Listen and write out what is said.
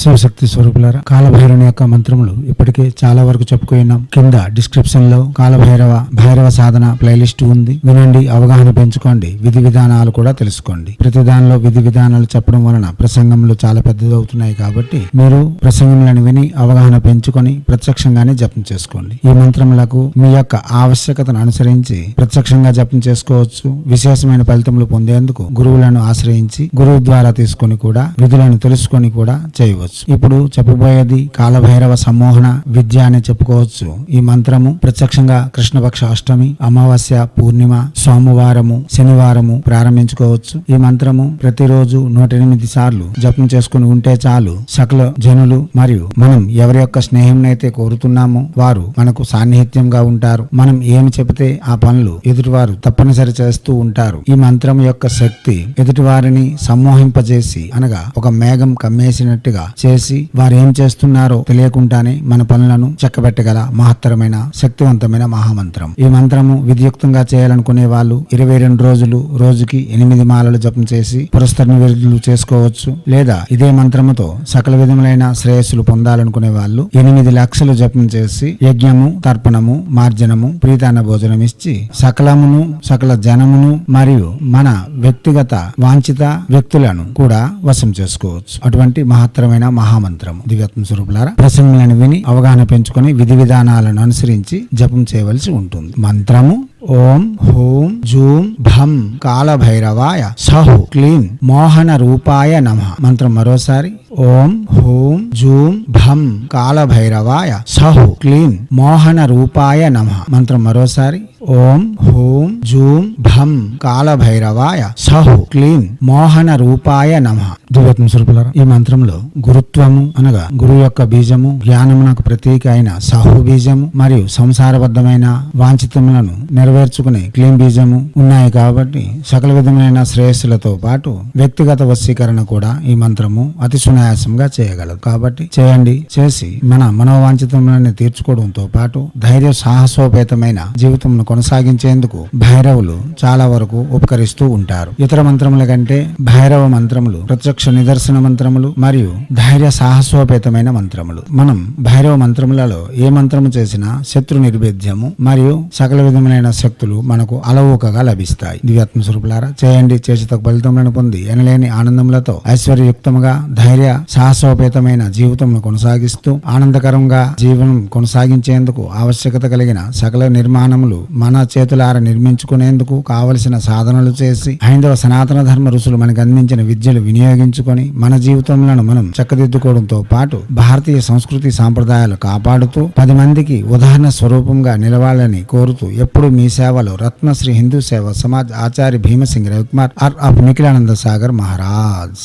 శివశక్తి స్వరూపులారా కాలభైరవుని యొక్క మంత్రములు ఇప్పటికే చాలా వరకు చెప్పుకున్నాం కింద డిస్క్రిప్షన్లో కాలభైరవ భైరవ సాధన ప్లేలిస్ట్ ఉంది. వినండి అవగాహన పెంచుకోండి విధి విధానాలు కూడా తెలుసుకోండి. ప్రతి దానిలో విధి విధానాలు చెప్పడం వలన ప్రసంగంలో చాలా పెద్దది అవుతున్నాయి కాబట్టి మీరు ప్రసంగములను విని అవగాహన పెంచుకొని ప్రత్యక్షంగానే జపం చేసుకోండి. ఈ మంత్రములకు మీ యొక్క ఆవశ్యకతను అనుసరించి ప్రత్యక్షంగా జపం చేసుకోవచ్చు. విశేషమైన ఫలితములు పొందేందుకు గురువులను ఆశ్రయించి గురువు ద్వారా తీసుకొని కూడా విధులను తెలుసుకొని కూడా చేయవచ్చు. ఇప్పుడు చెప్పబోయేది కాలభైరవ సమ్మోహన విద్య అని చెప్పుకోవచ్చు. ఈ మంత్రము ప్రత్యక్షంగా కృష్ణపక్ష అష్టమి అమావాస్య పూర్ణిమ సోమవారము శనివారము ప్రారంభించుకోవచ్చు. ఈ మంత్రము ప్రతిరోజు నూట ఎనిమిది సార్లు జపం చేసుకుని ఉంటే చాలు సకల జనులు మరియు మనం ఎవరి యొక్క స్నేహంనైతే కోరుతున్నామో వారు మనకు సాన్నిహిత్యంగా ఉంటారు. మనం ఏమి చెబితే ఆ పనులు ఎదుటివారు తప్పనిసరి చేస్తూ ఉంటారు. ఈ మంత్రం యొక్క శక్తి ఎదుటివారిని సమ్మోహింపజేసి అనగా ఒక మేఘం కమ్మేసినట్టుగా చేసి వారు ఏం చేస్తున్నారో తెలియకుండానే మన పనులను చక్కబెట్టగల మహత్తరమైన శక్తివంతమైన మహామంత్రం. ఈ మంత్రము విధియుక్తంగా చేయాలనుకునే వాళ్ళు ఇరవై రెండు రోజులు రోజుకి ఎనిమిది మాలలు జపం చేసి పురస్కరణ విధులు చేసుకోవచ్చు. లేదా ఇదే మంత్రముతో సకల విధములైన శ్రేయస్సులు పొందాలనుకునే వాళ్ళు ఎనిమిది లక్షలు జపం చేసి యజ్ఞము తర్పణము మార్జనము ప్రీతాన భోజనం ఇచ్చి సకలమును సకల జనమును మరియు మన వ్యక్తిగత వాంఛిత వ్యక్తులను కూడా వశం చేసుకోవచ్చు. అటువంటి మహత్తరమైన మహామంత్రం దివ్యాత్మ స్వరూపులారా ప్రసంగులను విని అవగాహన పెంచుకొని విధి విధానాలను అనుసరించి జపం చేయవలసి ఉంటుంది. మంత్రము ఓం హూం జూం భం కాలభైరవాయ సహు క్లీం మోహన రూపాయ నమ. మంత్రం మరోసారి. ఓం హూం జూం భం కాలభైరవాయ సహు క్లీం మోహన రూపాయ నమ. మంత్రం మరోసారి. ఓం హూం జూం భం కాలభైరవాయ సహు క్లీం మోహన రూపాయ నమ. దివ్యత్మ స్వరూపులారా ఈ మంత్రంలో గురుత్వము అనగా గురువు యొక్క బీజము జ్ఞానమునకు ప్రతీక అయిన సహు బీజము మరియు సంసారబద్ధమైన వాంఛితములను నెరవేర్చుకునే క్లీం బీజము ఉన్నాయి కాబట్టి సకల విధమైన శ్రేయస్సులతో పాటు వ్యక్తిగత వశీకరణ కూడా ఈ మంత్రము అతి అనాయాసంగా చేయగలరు కాబట్టి చేయండి చేసి మన మనోవాంఛితములను తీర్చుకోవడంతో పాటు ధైర్య సాహసోపేతమైన జీవితంను కొనసాగించేందుకు భైరవులు చాలా వరకు ఉపకరిస్తూ ఉంటారు. ఇతర మంత్రముల కంటే భైరవ మంత్రములు ప్రత్యక్ష నిదర్శన మంత్రములు మరియు ధైర్య సాహసోపేతమైన మంత్రములు. మనం భైరవ మంత్రములలో ఏ మంత్రము చేసినా శత్రు నిర్భేద్యము మరియు సకల విధములైన శక్తులు మనకు అలవోకగా లభిస్తాయి. దివ్యాత్మ స్వరూపులారా చేయండి. చేసి తగ్గ ఫలితములను పొంది ఎనలేని ఆనందములతో ఐశ్వర్యయుక్తముగా ధైర్య సాహసోపేతమైన జీవితంను కొనసాగిస్తూ ఆనందకరంగా జీవనం కొనసాగించేందుకు ఆవశ్యకత కలిగిన సకల నిర్మాణములు మన చేతులార నిర్మించుకునేందుకు కావలసిన సాధనలు చేసి హైందవ సనాతన ధర్మ ఋషులు మనకు అందించిన విద్యలు వినియోగించుకొని మన జీవితములను మనం చక్కదిద్దుకోవడంతో పాటు భారతీయ సంస్కృతి సాంప్రదాయాలు కాపాడుతూ పది మందికి ఉదాహరణ స్వరూపంగా నిలవాలని కోరుతూ ఎప్పుడు మీ సేవలో రత్నశ్రీ హిందూ సేవ సమాజ్ ఆచార్య భీమసింగ్ రవికుమార్ ఆర్ ఆఫ్ నిఖిలానంద సాగర్ మహారాజ్.